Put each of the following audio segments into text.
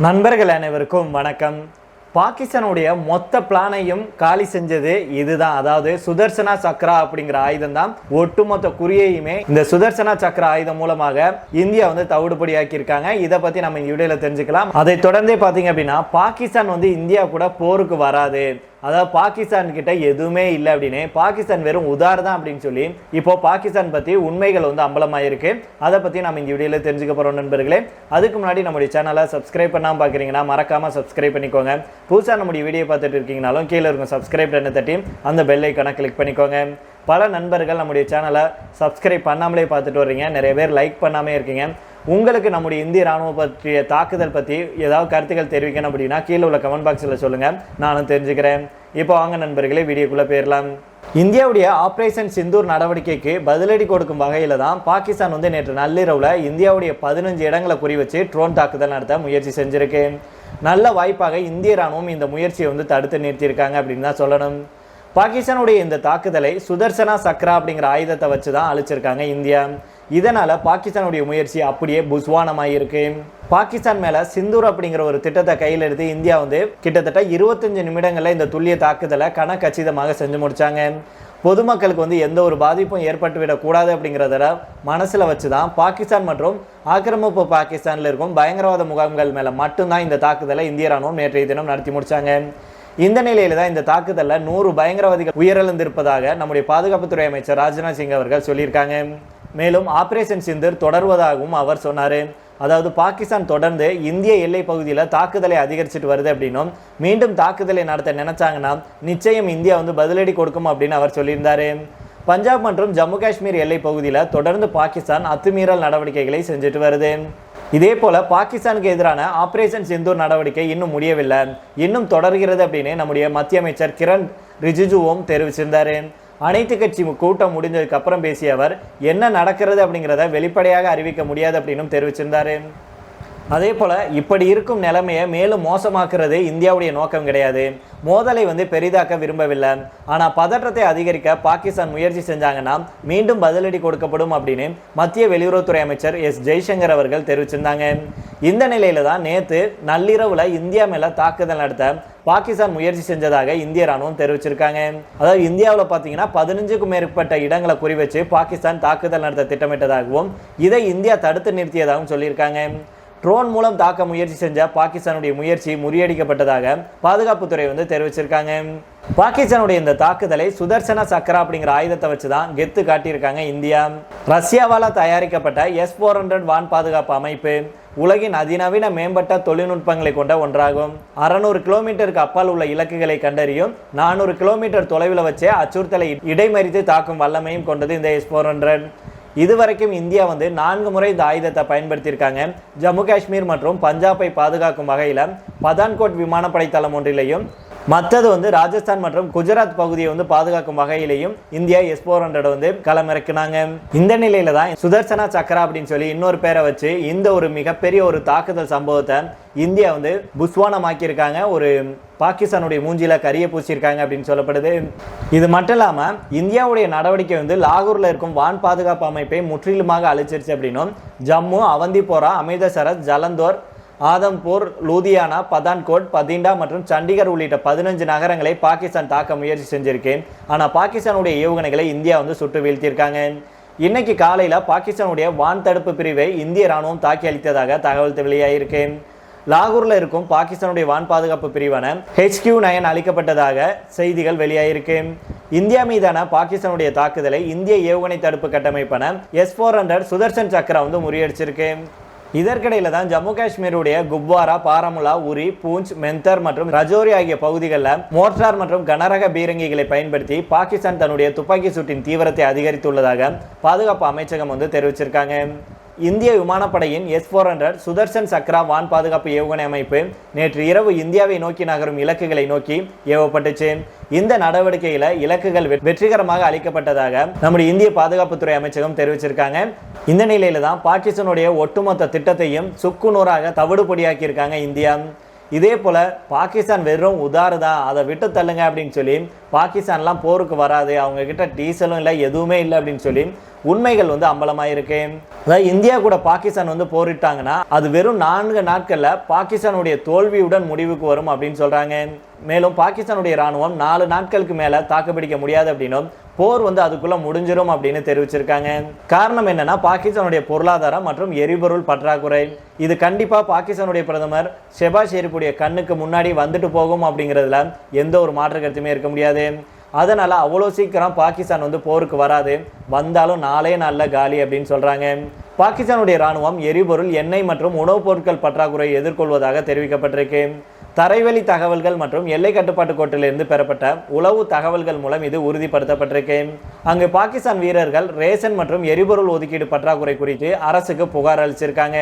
நண்பர்கள் அனைவருக்கும் வணக்கம். பாகிஸ்தானுடைய மொத்த பிளானையும் காலி செஞ்சது இதுதான். அதாவது சுதர்சனா சக்ரா அப்படிங்கிற ஆயுதம் தான் ஒட்டுமொத்த குறியையுமே இந்த சுதர்சனா சக்ரா ஆயுதம் மூலமாக இந்தியா வந்து தவிடுபடி ஆக்கியிருக்காங்க இதை பத்தி நம்ம இந்த வீடியோல தெரிஞ்சுக்கலாம். அதை தொடர்ந்தே பாத்தீங்க அப்படின்னா பாகிஸ்தான் வந்து இந்தியா கூட போருக்கு வராது. அதாவது பாகிஸ்தான் கிட்ட எதுவுமே இல்லை அப்படின்னு. பாகிஸ்தான் வெறும் உதார் தான் அப்படின்னு சொல்லி இப்போ பாகிஸ்தான் பற்றி உண்மைகள் வந்து அம்பலமாயிருக்கு. அதை பற்றி நம்ம இந்த வீடியோவில் தெரிஞ்சுக்க போகிறோம் நண்பர்களே. அதுக்கு முன்னாடி நம்முடைய சேனலை சப்ஸ்கிரைப் பண்ணாம பார்க்குறீங்கன்னா மறக்காமல் சப்ஸ்கிரைப் பண்ணிக்கோங்க. புதுசாக நம்முடைய வீடியோ பார்த்துட்டு இருக்கீங்கனாலும் கீழே இருக்கும் சப்ஸ்கிரைப் பண்ண தட்டி அந்த பெல் ஐக்கனை கிளிக் பண்ணிக்கோங்க. பல நண்பர்கள் நம்முடைய சேனலை சப்ஸ்கிரைப் பண்ணாமலே பார்த்துட்டு வர்றீங்க. நிறைய பேர் லைக் பண்ணாமே இருக்கீங்க. உங்களுக்கு நம்முடைய இந்திய ராணுவம் பற்றிய தாக்குதல் பற்றி ஏதாவது கருத்துக்கள் தெரிவிக்கணும் அப்படின்னா கீழே உள்ள கமெண்ட் பாக்ஸில் சொல்லுங்கள் நானும் தெரிஞ்சுக்கிறேன். இப்போ வாங்க நண்பர்களே வீடியோக்குள்ளே போயிடலாம். இந்தியாவுடைய ஆப்ரேஷன் சிந்தூர் நடவடிக்கைக்கு பதிலடி கொடுக்கும் வகையில் தான் பாகிஸ்தான் வந்து நேற்று நள்ளிரவில் இந்தியாவுடைய பதினஞ்சு இடங்களை குறி வச்சு ட்ரோன் தாக்குதல் நடத்த முயற்சி செஞ்சுருக்கு. நல்ல வாய்ப்பாக இந்திய ராணுவம் இந்த முயற்சியை வந்து தடுத்து நிறுத்தியிருக்காங்க அப்படின்னு தான் சொல்லணும். பாகிஸ்தானுடைய இந்த தாக்குதலை சுதர்சனா சக்ரா அப்படிங்கிற ஆயுதத்தை வச்சு தான் அழிச்சிருக்காங்க இந்தியா. இதனால் பாகிஸ்தானுடைய முயற்சி அப்படியே புஸ்வானமாயிருக்கு. பாகிஸ்தான் மேலே சிந்தூர் அப்படிங்கிற ஒரு திட்டத்தை கையில் எடுத்து இந்தியா வந்து கிட்டத்தட்ட இருபத்தஞ்சு நிமிடங்களில் இந்த துல்லிய தாக்குதலை கணக்கச்சிதமாக செஞ்சு முடித்தாங்க பொதுமக்களுக்கு வந்து எந்த ஒரு பாதிப்பும் ஏற்பட்டுவிடக்கூடாது அப்படிங்கிறத மனசில் வச்சு தான் பாகிஸ்தான் மற்றும் ஆக்கிரமிப்பு பாகிஸ்தானில் இருக்கும் பயங்கரவாத முகாம்கள் மேலே மட்டும்தான் இந்த தாக்குதலை இந்திய ராணுவம் நேற்றைய தினம் நடத்தி முடிச்சாங்க. இந்த நிலையில் தான் இந்த தாக்குதலில் நூறு பயங்கரவாதிகள் உயிரிழந்திருப்பதாக நம்முடைய பாதுகாப்புத்துறை அமைச்சர் ராஜ்நாத் சிங் அவர்கள் சொல்லியிருக்காங்க. மேலும் ஆபரேஷன் சிந்தூர் தொடர்வதாகவும் அவர் சொன்னார். அதாவது பாகிஸ்தான் தொடர்ந்து இந்திய எல்லை பகுதியில் தாக்குதலை அதிகரிச்சுட்டு வருது அப்படின்னும் மீண்டும் தாக்குதலை நடத்த நினைச்சாங்கன்னா நிச்சயம் இந்தியா வந்து பதிலடி கொடுக்கும் அப்படின்னு அவர் சொல்லியிருந்தார். பஞ்சாப் மற்றும் ஜம்மு காஷ்மீர் எல்லை பகுதியில் தொடர்ந்து பாகிஸ்தான் அத்துமீறல் நடவடிக்கைகளை செஞ்சுட்டு வருது. இதே போல பாகிஸ்தானுக்கு எதிரான ஆபரேஷன் சிந்தூர் நடவடிக்கை இன்னும் முடியவில்லை. இன்னும் தொடர்கிறது அப்படின்னு நம்முடைய மத்திய அமைச்சர் கிரண் ரிஜிஜுவும் தெரிவிச்சிருந்தாரு. அனைத்து கட்சி கூட்டம் முடிஞ்சதுக்கு அப்புறம் பேசிய அவர் என்ன நடக்கிறது அப்படிங்கிறத வெளிப்படையாக அறிவிக்க முடியாது அப்படின்னும் தெரிவிச்சிருந்தாரு. அதே போல இப்படி இருக்கும் நிலைமையை மேலும் மோசமாக்குறது இந்தியாவுடைய நோக்கம் கிடையாது. மோதலை வந்து பெரிதாக்க விரும்பவில்லை. ஆனால் பதற்றத்தை அதிகரிக்க பாகிஸ்தான் முயற்சி செஞ்சாங்கன்னா மீண்டும் பதிலடி கொடுக்கப்படும் அப்படின்னு மத்திய வெளியுறவுத்துறை அமைச்சர் எஸ். ஜெய்சங்கர் அவர்கள் தெரிவிச்சிருந்தாங்க. இந்த நிலையில தான் நேற்று நள்ளிரவுல இந்தியா மேல தாக்குதல் நடத்த பாகிஸ்தான் முயற்சி செஞ்சதாக இந்திய ராணுவம் தெரிவிச்சிருக்காங்க. அதாவது இந்தியாவில் பார்த்தீங்கன்னா பதினஞ்சுக்கும் மேற்பட்ட இடங்களை குறிவச்சு பாகிஸ்தான் தாக்குதல் நடத்த திட்டமிட்டதாகவும் இதை இந்தியா தடுத்து நிறுத்தியதாகவும் சொல்லியிருக்காங்க. ட்ரோன் மூலம் தாக்க முயற்சி செஞ்ச பாகிஸ்தானுடைய முயற்சி முறியடிக்கப்பட்டதாக பாதுகாப்புத்துறை வந்து தெரிவிச்சிருக்காங்க. பாகிஸ்தானுடைய இந்த தாக்குதலை சுதர்சன சக்கரா அப்படிங்கிற ஆயுதத்தை வச்சு தான் கெத்து காட்டியிருக்காங்க இந்தியா. ரஷ்யாவால் தயாரிக்கப்பட்ட எஸ் ஃபோர் ஹண்ட்ரட் வான் பாதுகாப்பு அமைப்பு உலகின் அதிநவீன மேம்பட்ட தொழில்நுட்பங்களை கொண்ட ஒன்றாகும். அறநூறு கிலோமீட்டருக்கு அப்பால் உள்ள இலக்குகளை கண்டறியும் நானூறு கிலோமீட்டர் தொலைவில் வச்சே அச்சுறுத்தலை இடைமறித்து தாக்கும் வல்லமையும் கொண்டது இந்த எஸ் ஃபோர் ஹண்ட்ரட் இதுவரைக்கும் இந்தியா வந்து நான்கு முறை இந்த ஆயுதத்தை பயன்படுத்தியிருக்காங்க. ஜம்மு காஷ்மீர் மற்றும் பஞ்சாபை பாதுகாக்கும் வகையில் பதான்கோட் விமானப்படை தளம் ஒன்றிலையும் மற்றது வந்து ராஜஸ்தான் மற்றும் குஜராத் பகுதியை வந்து பாதுகாக்கும் வகையிலையும் இந்தியா எஸ் ஃபோர் ஹண்ட்ரட் வந்து களமிறக்குனாங்க. இந்த நிலையில தான் சுதர்சனா சக்கரா அப்படின்னு சொல்லி இன்னொரு பேரை வச்சு இந்த ஒரு மிகப்பெரிய ஒரு தாக்குதல் சம்பவத்தை இந்தியா வந்து புஸ்வானமாக்கியிருக்காங்க. ஒரு பாகிஸ்தானுடைய மூஞ்சியில் கரிய பூசியிருக்காங்க அப்படின்னு சொல்லப்படுது. இது மட்டும் இல்லாமல் இந்தியாவுடைய நடவடிக்கை வந்து லாகூரில் இருக்கும் வான் பாதுகாப்பு அமைப்பை முற்றிலுமாக அழிச்சிருச்சு அப்படின்னும் ஜம்மு அவந்திபோரா அமிர்தசரஸ் ஜலந்தோர் ஆதம்பூர் லூதியானா பதான்கோட் பதிண்டா மற்றும் சண்டிகர் உள்ளிட்ட பதினஞ்சு நகரங்களை பாகிஸ்தான் தாக்க முயற்சி செஞ்சிருக்கேன். ஆனால் பாகிஸ்தானுடைய ஏவுகணைகளை இந்தியா வந்து சுட்டு வீழ்த்தியிருக்காங்க. இன்னைக்கு காலையில் பாகிஸ்தானுடைய வான் தடுப்பு பிரிவை இந்திய ராணுவம் தாக்கி அளித்ததாக தகவல் வெளியாகியிருக்கேன் லாகூரில் இருக்கும் பாகிஸ்தானுடைய வான் பாதுகாப்பு பிரிவான ஹெச்கியூ நயன் அளிக்கப்பட்டதாக செய்திகள் வெளியாகியிருக்கு இந்தியா மீதான பாகிஸ்தானுடைய தாக்குதலை இந்திய ஏவுகணை தடுப்பு கட்டமைப்பான S four hundred Sudarshan Chakra வந்து முறியடிச்சிருக்கு. இதற்கிடையில் தான் ஜம்மு காஷ்மீருடைய குப்வாரா பாரமுலா உரி பூஞ்ச் மெந்தர் மற்றும் ரஜோரி ஆகிய பகுதிகளில் மோர்டார் மற்றும் கனரக பீரங்கிகளை பயன்படுத்தி பாகிஸ்தான் தன்னுடைய துப்பாக்கி சூட்டின் தீவிரத்தை அதிகரித்துள்ளதாக பாதுகாப்பு அமைச்சகம் வந்து தெரிவிச்சிருக்காங்க. இந்திய விமானப்படையின் S four hundred Sudarshan Chakra வான் பாதுகாப்பு ஏவுகணை அமைப்பு நேற்று இரவு இந்தியாவை நோக்கி நகரும் இலக்குகளை நோக்கி ஏவப்பட்டுச்சு. இந்த நடவடிக்கையில் இலக்குகள் வெ- வெற்றிகரமாக அளிக்கப்பட்டதாக நம்முடைய இந்திய பாதுகாப்புத்துறை அமைச்சகம் தெரிவிச்சிருக்காங்க. இந்த நிலையில தான் பாகிஸ்தானுடைய ஒட்டுமொத்த திட்டத்தையும் சுக்குநூறாக தவிடுபொடியாக்கியிருக்காங்க இந்தியா. இதே போல் பாகிஸ்தான் வெறும் உதாரதா தான் அதை விட்டு தள்ளுங்க அப்படின்னு சொல்லி பாகிஸ்தான்லாம் போருக்கு வராது. அவங்கக்கிட்ட டீசலும் இல்லை எதுவுமே இல்லை அப்படின்னு சொல்லி உண்மைகள் வந்து அம்பலமாயிருக்கு. அதாவது இந்தியா கூட பாகிஸ்தான் வந்து போரிட்டாங்கன்னா அது வெறும் நான்கு நாட்களில் பாகிஸ்தானுடைய தோல்வியுடன் முடிவுக்கு வரும் அப்படின்னு சொல்கிறாங்க மேலும் பாகிஸ்தானுடைய ராணுவம் நாலு நாட்களுக்கு மேலே தாக்குப்பிடிக்க முடியாது அப்படின்னும் போர் வந்து அதுக்குள்ளே முடிஞ்சிடும் அப்படின்னு தெரிவிச்சிருக்காங்க. காரணம் என்னன்னா பாகிஸ்தானுடைய பொருளாதாரம் மற்றும் எரிபொருள் பற்றாக்குறை. இது கண்டிப்பாக பாகிஸ்தானுடைய பிரதமர் ஷெபாஸ் ஷெரீஃபுடைய கண்ணுக்கு முன்னாடி வந்துட்டு போகும் அப்படிங்கிறதுல எந்த ஒரு மாற்று கருத்துமே இருக்க முடியாது. அதனால் அவ்வளோ சீக்கிரம் பாகிஸ்தான் வந்து போருக்கு வராது. வந்தாலும் நாளே நாளில் காலி அப்படின்னு சொல்கிறாங்க பாகிஸ்தானுடைய ராணுவம் எரிபொருள் எண்ணெய் மற்றும் உணவுப் பொருட்கள் பற்றாக்குறையை எதிர்கொள்வதாக தெரிவிக்கப்பட்டிருக்கு. தரைவழி தகவல்கள் மற்றும் எல்லை கட்டுப்பாட்டு கோட்டிலிருந்து பெறப்பட்ட உளவு தகவல்கள் மூலம் இது உறுதிப்படுத்தப்பட்டிருக்கு அங்கு பாகிஸ்தான் வீரர்கள் ரேஷன் மற்றும் எரிபொருள் ஒதுக்கீடு பற்றாக்குறை குறித்து அரசுக்கு புகார் அளிச்சிருக்காங்க.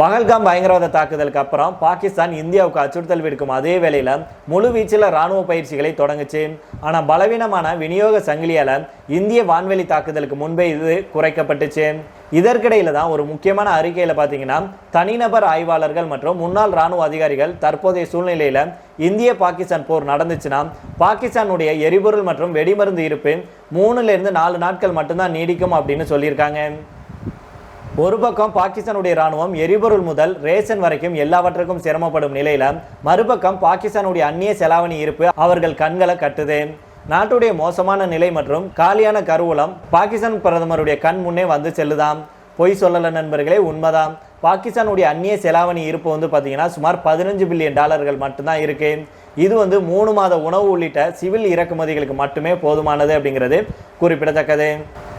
பகல்காம் பயங்கரவாத தாக்குதலுக்கு அப்புறம் பாகிஸ்தான் இந்தியாவுக்கு அச்சுறுத்தல் விடுக்கும் அதே வேளையில் முழு வீச்சில் ராணுவ பயிற்சிகளை தொடங்குச்சு. ஆனால் பலவீனமான விநியோக சங்கிலியால் இந்திய வான்வெளி தாக்குதலுக்கு முன்பே இது குறைக்கப்பட்டுச்சு. இதற்கிடையில் தான் ஒரு முக்கியமான அறிக்கையில் பார்த்தீங்கன்னா தனிநபர் ஆய்வாளர்கள் மற்றும் முன்னாள் ராணுவ அதிகாரிகள் தற்போதைய சூழ்நிலையில் இந்திய பாகிஸ்தான் போர் நடந்துச்சுன்னா பாகிஸ்தானுடைய எரிபொருள் மற்றும் வெடிமருந்து இருப்பு மூணுலேருந்து நாலு நாட்கள் மட்டும்தான் நீடிக்கும் அப்படின்னு சொல்லியிருக்காங்க. ஒரு பக்கம் பாகிஸ்தானுடைய ராணுவம் எரிபொருள் முதல் ரேஷன் வரைக்கும் எல்லாவற்றுக்கும் சிரமப்படும் நிலையில மறுபக்கம் பாகிஸ்தானுடைய அந்நிய செலாவணி இருப்பு அவர்கள் கண்களை கட்டுது. நாட்டுடைய மோசமான நிலை மற்றும் காலியான கருவூலம் பாகிஸ்தான் பிரதமருடைய கண் முன்னே வந்து செல்லுதாம். பொய் சொல்லல நண்பர்களே உண்மைதான். பாகிஸ்தானுடைய அந்நிய செலாவணி இருப்பு வந்து பார்த்தீங்கன்னா சுமார் பதினஞ்சு பில்லியன் டாலர்கள் மட்டும்தான் இருக்கு. இது வந்து மூணு மாத உணவு உள்ளிட்ட சிவில் இறக்குமதிகளுக்கு மட்டுமே போதுமானது அப்படிங்கிறது குறிப்பிடத்தக்கது.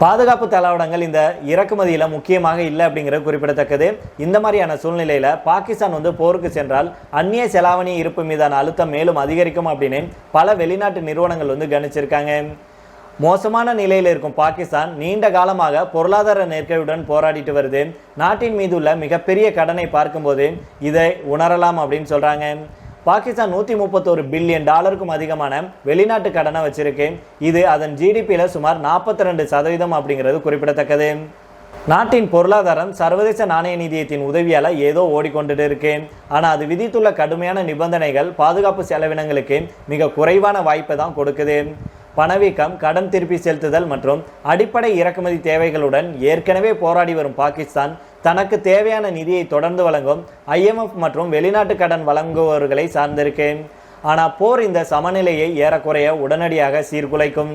பாதுகாப்பு தளவாடங்கள் இந்த இறக்குமதியில் முக்கியமாக இல்லை அப்படிங்கிறது குறிப்பிடத்தக்கது. இந்த மாதிரியான சூழ்நிலையில் பாகிஸ்தான் வந்து போருக்கு சென்றால் அந்நிய செலாவணி இருப்பு மீதான அழுத்தம் மேலும் அதிகரிக்கும் அப்படின்னு பல வெளிநாட்டு நிறுவனங்கள் வந்து கணிச்சிருக்காங்க மோசமான நிலையில் இருக்கும் பாகிஸ்தான் நீண்ட காலமாக பொருளாதார நெருக்கடியுடன் போராடிட்டு வருது. நாட்டின் மீது உள்ள மிகப்பெரிய கடனை பார்க்கும்போது இதை உணரலாம் அப்படின்னு சொல்கிறாங்க பாகிஸ்தான் நூற்றி முப்பத்தோரு பில்லியன் டாலருக்கும் அதிகமான வெளிநாட்டு கடனை வச்சிருக்கு இது அதன் ஜிடிபியில் சுமார் நாற்பத்தி ரெண்டு சதவீதம் அப்படிங்கிறது குறிப்பிடத்தக்கது. நாட்டின் பொருளாதாரம் சர்வதேச நாணய நிதியத்தின் உதவியால் ஏதோ ஓடிக்கொண்டுட்டு இருக்கு. ஆனால் அது விதித்துள்ள கடுமையான நிபந்தனைகள் பாதுகாப்பு செலவினங்களுக்கு மிக குறைவான வாய்ப்பை தான் கொடுக்குது. பணவீக்கம் கடன் திருப்பி செலுத்துதல் மற்றும் அடிப்படை இறக்குமதி தேவைகளுடன் ஏற்கனவே போராடி வரும் பாகிஸ்தான் தனக்கு தேவையான நிதியை தொடர்ந்து வழங்கும் ஐஎம்எஃப் மற்றும் வெளிநாட்டு கடன் வழங்குபவர்களை சார்ந்திருக்கு. ஆனால் போர் இந்த சமநிலையை ஏறக்குறைய உடனடியாக சீர்குலைக்கும்.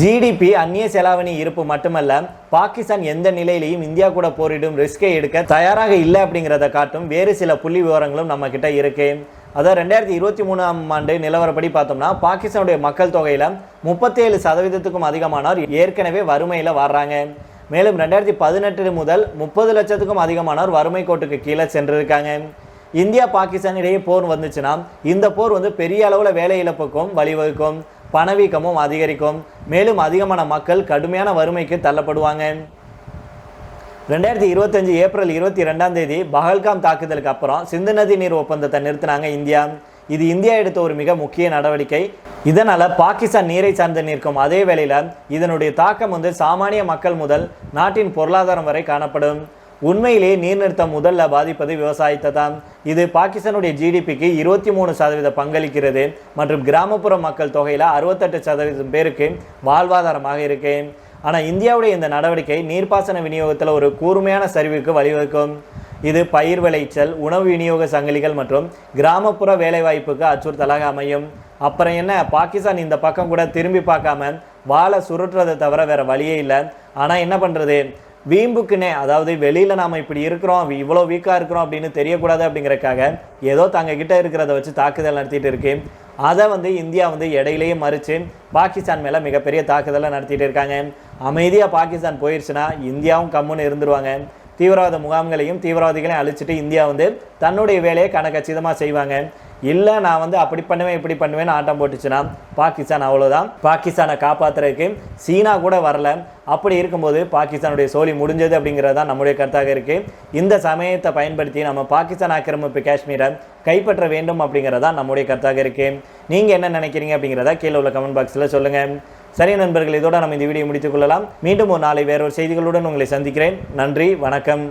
ஜிடிபி அந்நிய செலாவணி இருப்பு மட்டுமல்ல பாகிஸ்தான் எந்த நிலையிலையும் இந்தியா கூட போரிடும் ரிஸ்கை எடுக்க தயாராக இல்லை அப்படிங்கிறத காட்டும் வேறு சில புள்ளி விவரங்களும் நம்ம கிட்ட அதாவது ரெண்டாயிரத்தி இருபத்தி மூணாம் ஆண்டு நிலவரப்படி பார்த்தோம்னா பாகிஸ்தானுடைய மக்கள் தொகையில் முப்பத்தேழு சதவீதத்துக்கும் அதிகமானோர் ஏற்கனவே வறுமையில் வர்றாங்க மேலும் ரெண்டாயிரத்தி பதினெட்டு முதல் முப்பது லட்சத்துக்கும் அதிகமானோர் வறுமை கோட்டுக்கு கீழே சென்றிருக்காங்க. இந்தியா பாகிஸ்தான் இடையே போர் வந்துச்சுன்னா இந்த போர் வந்து பெரிய அளவில் வேலை இழப்புக்கும் வழிவகுக்கும் பணவீக்கமும் அதிகரிக்கும். மேலும் அதிகமான மக்கள் கடுமையான வறுமைக்கு தள்ளப்படுவாங்க. ரெண்டாயிரத்தி இருபத்தஞ்சு ஏப்ரல் இருபத்தி ரெண்டாம் தேதி பஹல்காம் தாக்குதலுக்கு அப்புறம் சிந்து நதி நீர் ஒப்பந்தத்தை நிறுத்தினாங்க இந்தியா. இது இந்தியா எடுத்த ஒரு மிக முக்கிய நடவடிக்கை. இதனால் பாகிஸ்தான் நீரை சார்ந்து நிற்கும் அதே வேளையில் இதனுடைய தாக்கம் வந்து சாமானிய மக்கள் முதல் நாட்டின் பொருளாதாரம் வரை காணப்படும். உண்மையிலேயே நீர் நிறுத்தம் முதல்ல பாதிப்பது விவசாயத்தை தான். இது பாகிஸ்தானுடைய ஜிடிபிக்கு இருபத்தி மூணு சதவீத பங்களிக்கிறது. மற்றும் கிராமப்புற மக்கள் தொகையில் அறுபத்தெட்டு சதவீதம் பேருக்கு வாழ்வாதாரமாக இருக்குது ஆனால் இந்தியாவுடைய இந்த நடவடிக்கை நீர்ப்பாசன விநியோகத்தில் ஒரு கூர்மையான சரிவுக்கு வழிவகுக்கும். இது பயிர் விளைச்சல் உணவு விநியோக சங்கிலிகள் மற்றும் கிராமப்புற வேலைவாய்ப்புக்கு அச்சுறுத்தலாக அமையும். அப்புறம் என்ன? பாகிஸ்தான் இந்த பக்கம் கூட திரும்பி பார்க்காம வாழை சுருட்டுறதை தவிர வேறு வழியே இல்லை. ஆனால் என்ன பண்ணுறது வீம்புக்குன்னே அதாவது வெளியில் நாம் இப்படி இருக்கிறோம் இவ்வளோ வீக்காக இருக்கிறோம் அப்படின்னு தெரியக்கூடாது அப்படிங்கிறக்காக ஏதோ தங்க கிட்ட இருக்கிறத வச்சு தாக்குதல் நடத்திட்டு இருக்கு. அதை வந்து இந்தியா வந்து இடையிலேயே மறுத்து பாகிஸ்தான் மேலே மிகப்பெரிய தாக்குதலை நடத்திட்டு இருக்காங்க. அமைதியாக பாகிஸ்தான் போயிடுச்சுன்னா இந்தியாவும் கம்முன்னு இருந்துருவாங்க. தீவிரவாத முகாம்களையும் தீவிரவாதிகளையும் அழிச்சிட்டு இந்தியா வந்து தன்னுடைய வேலையை கணக்கச்சிதமாக செய்வாங்க. இல்லை நான் வந்து அப்படி பண்ணுவேன் இப்படி பண்ணுவேன்னு ஆட்டம் போட்டுச்சுன்னா பாகிஸ்தான் அவ்வளோதான் பாகிஸ்தானை காப்பாற்றுறதுக்கு சீனா கூட வரல. அப்படி இருக்கும்போது பாகிஸ்தானுடைய சோழி முடிஞ்சது அப்படிங்கிறது தான் நம்முடைய கருத்தாக இருக்குது இந்த சமயத்தை பயன்படுத்தி நம்ம பாகிஸ்தான் ஆக்கிரமிப்பு காஷ்மீரை கைப்பற்ற வேண்டும் அப்படிங்கிறது தான் நம்முடைய கருத்தாக இருக்குது நீங்கள் என்ன நினைக்கிறீங்க அப்படிங்கிறத கீழே உள்ள கமெண்ட் பாக்ஸில் சொல்லுங்கள் சரி நண்பர்கள் இதோட நம்ம இந்த வீடியோ முடித்துக் கொள்ளலாம். மீண்டும் ஒரு நாளை வேறொரு செய்திகளுடன் உங்களை சந்திக்கிறேன். நன்றி வணக்கம்.